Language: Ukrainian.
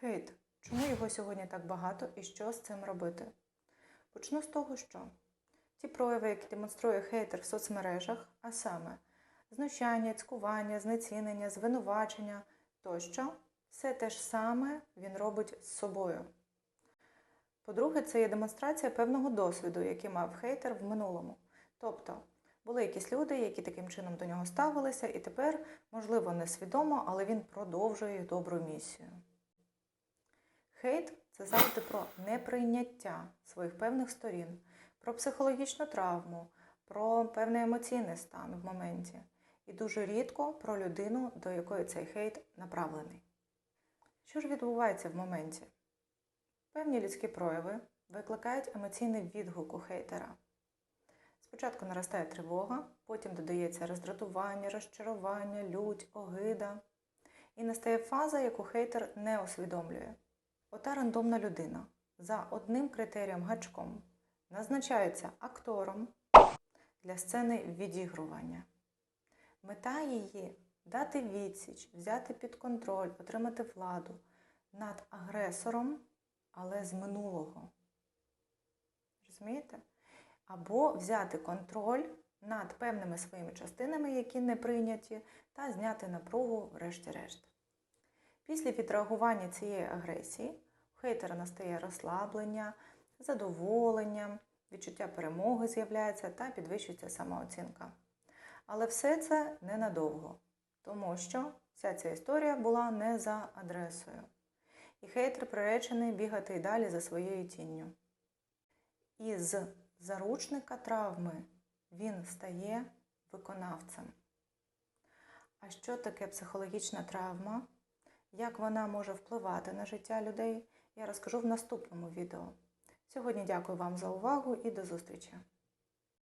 Хейт. Чому його сьогодні так багато і що з цим робити? Почну з того, що ті прояви, які демонструє хейтер в соцмережах, а саме знущання, цькування, знецінення, звинувачення тощо, все те ж саме він робить з собою. По-друге, це є демонстрація певного досвіду, який мав хейтер в минулому. Тобто були якісь люди, які таким чином до нього ставилися, і тепер, можливо, несвідомо, але він продовжує добру місію. Хейт це завжди про неприйняття своїх певних сторін, про психологічну травму, про певний емоційний стан в моменті. І дуже рідко про людину, до якої цей хейт направлений. Що ж відбувається в моменті? Певні людські прояви викликають емоційний відгук у хейтера. Спочатку наростає тривога, потім додається роздратування, розчарування, лють, огида. І настає фаза, яку хейтер не усвідомлює. Ота рандомна людина за одним критерієм гачком назначається актором для сцени відігрування. Мета її дати відсіч, взяти під контроль, отримати владу над агресором, але з минулого. Розумієте? Або взяти контроль над певними своїми частинами, які не прийняті, та зняти напругу врешті-решт. Після відреагування цієї агресії хейтера настає розслаблення, задоволення, відчуття перемоги з'являється та підвищується самооцінка. Але все це ненадовго, тому що вся ця історія була не за адресою. І хейтер приречений бігати й далі за своєю тінню. І з заручника травми він стає виконавцем. А що таке психологічна травма? Як вона може впливати на життя людей, я розкажу в наступному відео. Сьогодні дякую вам за увагу і до зустрічі!